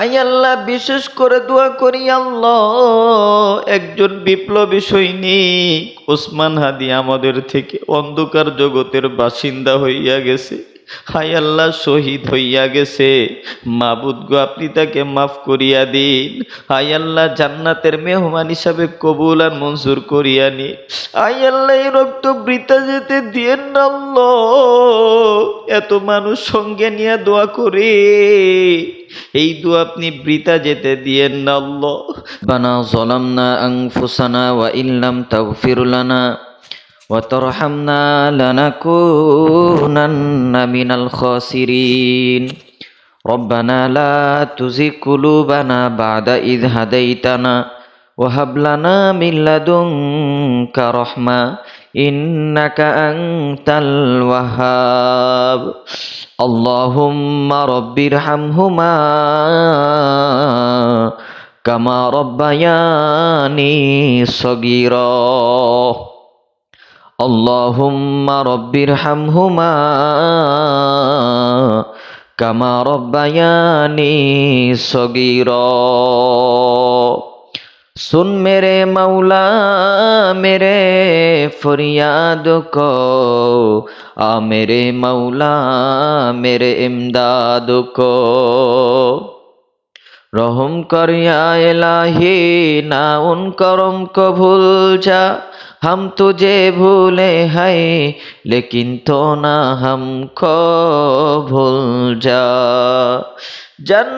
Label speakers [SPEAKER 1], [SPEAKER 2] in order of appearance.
[SPEAKER 1] I আল্লাহ, বিশেষ করে দোয়া করি আল্লাহ, একজন বিপ্লবী সৈনিক, ওসমান হাদি আমাদের থেকে অন্ধকার জগতের বাসিন্দা হইয়া গেছে। হায় আল্লাহ, শহীদ হইয়া গেছে। মাবুদ গো, আপনি তাকে মাফ করিয়া দিন। হায় আল্লাহ, জান্নাতের মেহমান হিসাবে কবুল আর মঞ্জুর করিয়া নি হাই আল্লাহ, এই রক্ত বৃতা যেতে দিয়ে নাল্ল এত মানুষ সঙ্গে নিয়ে দোয়া করে। এই দু আপনি বৃতা যেতে দিয়েন বানা
[SPEAKER 2] জলাম বানা আং ফুসানা ওয়া ইল্লাম তাগফিরুলানা وترحمنا لنكونن من الخاسرين ربنا لا تزغ قلوبنا بعد إذ هديتنا وهب لنا من لدنك رحمة إنك أنت الوهاب اللهم رب ارحمهما كما ربياني صغيرا اللهم رب ارحمهما كما ربياني صغيرا سن میرے مولا میرے فریاد کو آ میرے مولا میرے امداد کو রহম করিয়া এলাহি, না উন করম কভুল যা, হাম তুঝে ভুলে হাই, লেকিন তো না হামকো ভুল যা। জান